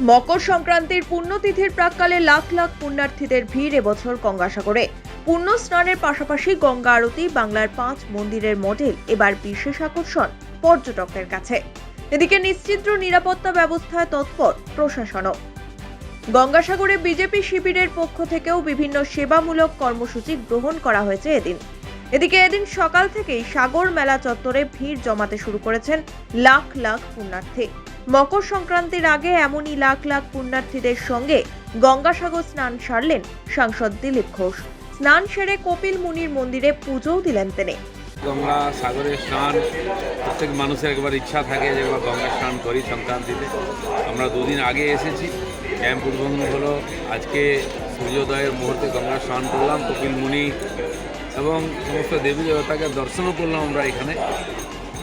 মকর সংক্রান্তির পুণ্যতিথির প্রাককালে লাখ লাখ পুণ্যার্থীদের ভিড় এবছর গঙ্গাসাগরে। পুণ্য স্নানের পাশাপাশি গঙ্গা আরতি বাংলার পাঁচ মন্দিরের মডেল, এবার বিশেষ আকর্ষণ পর্যটকদের কাছে। এদিকে নিশ্চিদ্র নিরাপত্তা ব্যবস্থায় তৎপর প্রশাসনও। গঙ্গাসাগরে বিজেপি শিবিরের পক্ষ থেকেও বিভিন্ন সেবামূলক কর্মসূচি গ্রহণ করা হয়েছে এদিন। এদিকে এদিন সকাল থেকেই সাগর মেলা চত্বরে ভিড় জমাতে শুরু করেছেন লাখ লাখ পুণ্যার্থী। মকর সংক্রান্তির আগে এমনই লাখ লাখ পুণ্যার্থীদের সঙ্গে গঙ্গাসাগর স্নান সারলেন সাংসদ দিলীপ ঘোষ। স্নান সেরে কপিল মুনির মন্দিরে পুজোও দিলেন তিনি। গঙ্গা সাগরে স্নান, প্রত্যেক মানুষের একবার ইচ্ছা থাকে যে একবার গঙ্গা স্নান করি সংক্রান্তিতে। আমরা দুদিন আগে এসেছি ক্যাম্প উদ্বোধন হলো, আজকে সূর্যোদয়ের মুহূর্তে গঙ্গা স্নান করলাম, কপিল মুনি এবং সমস্ত দেবী দেবতাকে দর্শনও করলাম আমরা এখানে।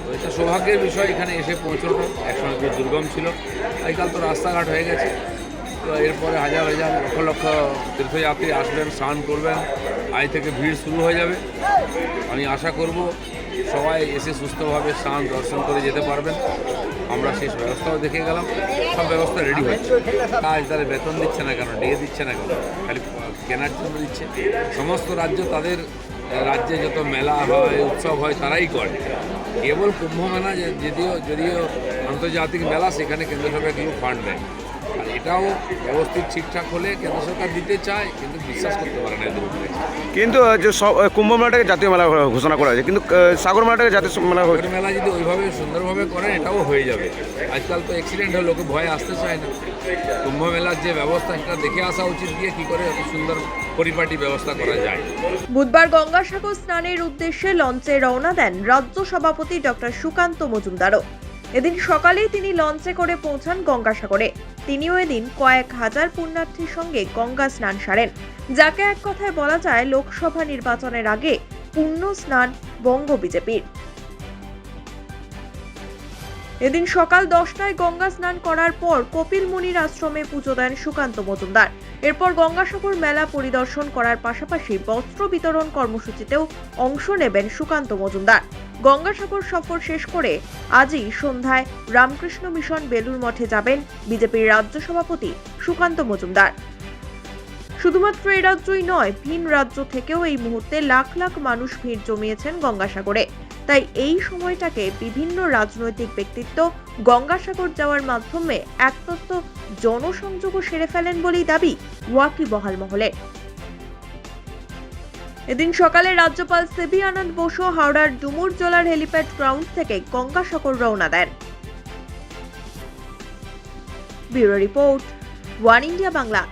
তো এটা সৌভাগ্যের বিষয়, এখানে এসে পৌঁছানো একসময় খুব দুর্গম ছিল। আজকাল তো রাস্তাঘাট হয়ে গেছে। তো এরপরে হাজার হাজার লক্ষ লক্ষ তীর্থযাত্রী আসবেন, স্নান করবেন। আজ থেকে ভিড় শুরু হয়ে যাবে। আমি আশা করব সবাই এসে সুস্থভাবে স্নান দর্শন করে যেতে পারবেন। আমরা সেই ব্যবস্থাও দেখে গেলাম। সব ব্যবস্থা রেডি হচ্ছে কাজ তাদের বেতন দিচ্ছে না কেন? ডিএ দিচ্ছে না কেন? খালি কেনার জন্য দিচ্ছে। সমস্ত রাজ্য তাদের রাজ্যে যত মেলা হয় উৎসব হয় তারাই করে। কেবল কুম্ভমেলা যদিও যদিও আন্তর্জাতিক মেলা সেখানে কেন্দ্র সরকার কিছু ফান্ড দেয়। আর এটাও ব্যবস্থিত ঠিকঠাক হলে কেন্দ্র সরকার দিতে চায় কিন্তু বিশ্বাস করতে পারে না এদের উপরে। কিন্তু যে সব- কুম্ভ মেলাটাকে জাতীয় মেলা ঘোষণা করা হয়েছে। কিন্তু সাগর মেলাটাকে জাতীয় মেলা হয়েছে মেলা যদি ওইভাবে সুন্দরভাবে করে এটাও হয়ে যাবে। আজকাল তো অ্যাক্সিডেন্ট হলে লোকে ভয়ে আসতে চায় না। কুম্ভ মেলার যে ব্যবস্থা সেটা দেখে আসা উচিত গিয়ে কী করে অত সুন্দর পরিপাটি ব্যবস্থা করা যায়। বুধবার গঙ্গাসাগর স্নানের উদ্দেশ্যে লঞ্চে রওনা দেন রাজ্য সভাপতি ডক্টর সুকান্ত মজুমদারও। এদিন সকালেই তিনি লঞ্চে করে পৌঁছান গঙ্গাসাগরে। তিনিও এদিন কয়েক হাজার পুণ্যার্থীর সঙ্গে গঙ্গা স্নান সারেন, যাকে এক কথায় বলা যায় লোকসভা নির্বাচনের আগে পুণ্য স্নান বঙ্গ বিজেপির। এদিন সকাল দশটায় গঙ্গা স্নান করার পর কপিল মুনির আশ্রমে পুজো দেন সুকান্ত মজুমদার। এরপর গঙ্গাসাগর মেলা পরিদর্শন করার পাশাপাশি বস্ত্র বিতরণ কর্মসূচিতেও অংশ নেবেন সুকান্ত মজুমদার। গঙ্গাসাগর সফর শেষ করে আজই সন্ধ্যায় রামকৃষ্ণ মিশন বেলুর মঠে যাবেন বিজেপির রাজ্য সভাপতি সুকান্ত মজুমদার। শুধুমাত্র এই রাজ্যই নয়, ভিন রাজ্য থেকেও এই মুহূর্তে লাখ লাখ মানুষ ভিড় জমিয়েছেন গঙ্গাসাগরে। তাই এই সময়টাকে বিভিন্ন রাজনৈতিক ব্যক্তিত্ব গঙ্গাসাগর যাওয়ার মাধ্যমে একতত্ত্ব জনসংযোগও সেরে ফেলেন বলেই দাবি ওয়াকি বহাল মহলে। এদিন সকালে রাজ্যপাল সেবি আনন্দ বসু হাওড়ার ডুমুর জলার হেলিপ্যাড গ্রাউন্ড থেকে গঙ্গাসাগর রওনা দেন। Bureau report, one India Bangla.